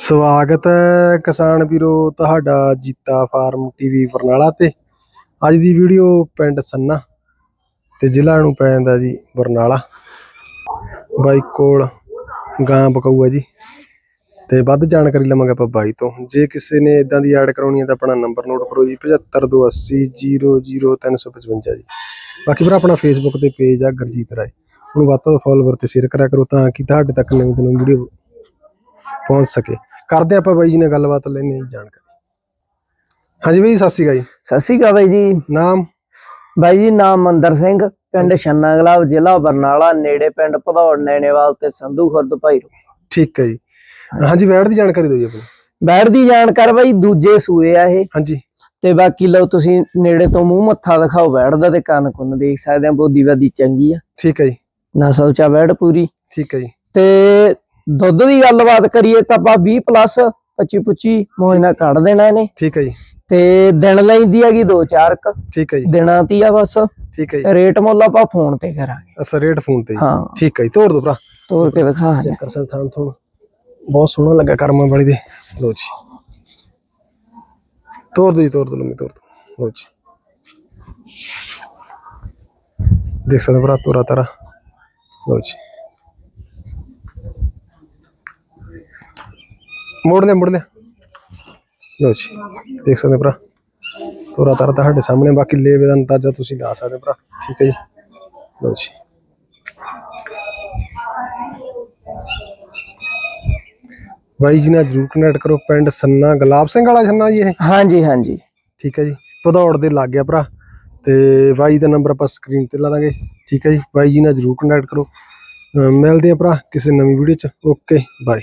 ਸਵਾਗਤ ਹੈ ਕਿਸਾਨ ਵੀਰੋ ਤੁਹਾਡਾ ਜੀਤਾ ਫਾਰਮ ਟੀਵੀ ਬਰਨਾਲਾ ਤੇ। ਅੱਜ ਦੀ ਵੀਡੀਓ ਪਿੰਡ ਸੰਨਾ ਤੇ ਜ਼ਿਲ੍ਹਾ ਨੂੰ ਪੈ ਜਾਂਦਾ ਜੀ ਬਰਨਾਲਾ। ਬਾਈ ਕੋਲ ਗਾਂ ਬਕਾਊ ਹੈ ਜੀ। ਤੇ ਵੱਧ ਜਾਣਕਾਰੀ ਲਵਾਂਗੇ ਆਪਾਂ ਬਾਈ ਤੋਂ। ਜੇ ਕਿਸੇ ਨੇ ਇਦਾਂ ਦੀ ਐਡ ਕਰਾਉਣੀ ਹੈ ਤਾਂ ਆਪਣਾ ਨੰਬਰ ਨੋਟ ਕਰੋ ਜੀ 7528000355 ਜੀ। ਬਾਕੀ ਵੀਰ, ਆਪਣਾ ਫੇਸਬੁੱਕ ਤੇ ਪੇਜ ਆ ਗੁਰਜੀਤ ਰਾਏ। ਉਹਨੂੰ ਵੱਧ ਤੋਂ ਫੋਲੋਵਰ ਤੇ ਸ਼ੇਅਰ ਕਰਿਆ ਕਰੋ ਤਾਂ ਕਿ ਤੁਹਾਡੇ ਤੱਕ ਨਵੀਂ ਤੋਂ ਨਵੀਂ ਵੀਡੀਓ ਪਹੁੰਚ ਸਕੇ। ਕਰਦੇ ਆਪਾਂ ਬਾਈ ਜੀ ਨਾਲ ਗੱਲਬਾਤ ਲੈਣੇ ਜੀ ਜਾਣਕਾਰੀ। ਹਾਂਜੀ ਬਾਈ ਸਤਿ ਸ਼੍ਰੀ ਅਕਾਲ ਜੀ। ਸਤਿ ਸ਼੍ਰੀ ਅਕਾਲ ਬਾਈ ਜੀ। ਨਾਮ? ਬਾਈ ਜੀ ਨਾਮ ਮੰਦਰ ਸਿੰਘ ਪਿੰਡ ਛੰਨਾ ਗਲਾਬ ਜ਼ਿਲ੍ਹਾ ਬਰਨਾਲਾ ਨੇੜੇ ਪਿੰਡ ਭਦੌੜ ਨੈਣੇਵਾਲ ਤੇ ਸੰਧੂ ਖੁਰਦ ਭਾਈ ਠੀਕ ਹੈ ਜੀ। ਹਾਂਜੀ ਵੈੜ ਦੀ ਜਾਣਕਾਰੀ ਦਿਓ ਜੀ ਆਪਣੀ। ਬੈੜ ਦੀ ਜਾਣਕਾਰ ਬਾਈ ਦੂਜੇ ਸੂਏ ਆ ਇਹ। ਹਾਂਜੀ। ਤੇ ਬਾਕੀ ਲਓ ਤੁਸੀਂ ਨੇੜੇ ਤੋਂ ਮੂੰਹ ਮੱਥਾ ਦਿਖਾਓ ਬੈੜ ਦਾ ਤੇ ਕੰਨ ਕੁੰਨ ਦੇਖ ਸਕਦੇ ਆ ਬੋਦੀ ਵਾਦੀ ਚੰਗੀ ਆ। ਠੀਕ ਹੈ ਜੀ। ਨਸਲ ਚਾ ਬੈੜ ਪੂਰੀ। ਠੀਕ ਹੈ ਜੀ। ਤੇ ਦੁੱਧ ਦੀ ਗੱਲਬਾਤ ਕਰੀਏ ਤਾਂ ਆਪਾਂ 20 ਪਲੱਸ 25 25 ਮਹੀਨਾ ਕੱਢ ਦੇਣਾ ਇਹਨੇ। ਠੀਕ ਹੈ ਜੀ। ਤੇ ਦਿਨ ਲੈਂਦੀ ਹੈਗੀ 2-4 ਕ। ਠੀਕ ਹੈ ਜੀ। ਦਿਨਾਂ ਤੀ ਆ ਬਸ। ਠੀਕ ਹੈ ਜੀ। ਰੇਟ ਮੁੱਲ ਆਪਾਂ ਫੋਨ ਤੇ ਕਰਾਂਗੇ। ਅਸਾ ਰੇਟ ਫੋਨ ਤੇ ਹਾਂ। ਠੀਕ ਹੈ ਜੀ ਤੋੜ ਦੋ ਭਰਾ। ਤੋੜ ਕੇ ਦਿਖਾ ਦੇ ਕਰ ਸਕ ਥਾਂ ਬਹੁਤ ਸੋਹਣਾ ਲੱਗਾ ਕਰਮਾਂ ਵਾਲੀ ਦੇ। ਲੋ ਜੀ। ਤੋੜ ਦੋ ਜੀ ਤੋੜ ਦੋ ਲੰਮੀ ਤੋੜ ਦੋ। ਲੋ ਜੀ। ਦੇਖ ਸਕਦੇ ਹੋ ਭਰਾ ਤੋਰਾ ਤਾਰਾ ਲੋ ਜੀ। ਮੋੜ ਲੈ ਮੋੜ ਲੈ ਲੋ ਜੀ ਦੇਖ ਸਕਦੇ ਭਰਾ। ਤੋਰਾ ਤਾਰਾ ਤੁਹਾਡੇ ਸਾਹਮਣੇ ਬਾਕੀ ਲੇਵੇ ਦਾ ਅੰਦਾਜ਼ਾ ਤੁਸੀਂ ਲਾ ਸਕਦੇ ਭਰਾ। ਠੀਕ ਹੈ ਜੀ। ਲੋ ਜੀ। ਬਾਈ ਜੀ ਨਾਲ ਜਰੂਰ ਕਨੈਕਟ ਕਰੋ ਪਿੰਡ ਸੰਨਾ ਗੁਲਾਬ ਸਿੰਘ ਵਾਲਾ ਸੰਨਾ ਜੀ ਇਹ। ਹਾਂਜੀ ਹਾਂਜੀ। ਠੀਕ ਹੈ ਜੀ। ਭਦੌੜ ਦੇ ਲੱਗ ਗਿਆ ਭਰਾ। ਤੇ ਬਾਈ ਦਾ ਨੰਬਰ ਆਪਾਂ ਸਕਰੀਨ ਤੇ ਲਾ ਦਾਂਗੇ। ਠੀਕ ਹੈ ਜੀ। ਬਾਈ ਜੀ ਨਾਲ ਜਰੂਰ ਕੰਟੈਕਟ ਕਰੋ। ਮਿਲਦੇ ਆ ਭਰਾ ਕਿਸੇ ਨਵੀਂ ਵੀਡੀਓ ਚ। Okay bye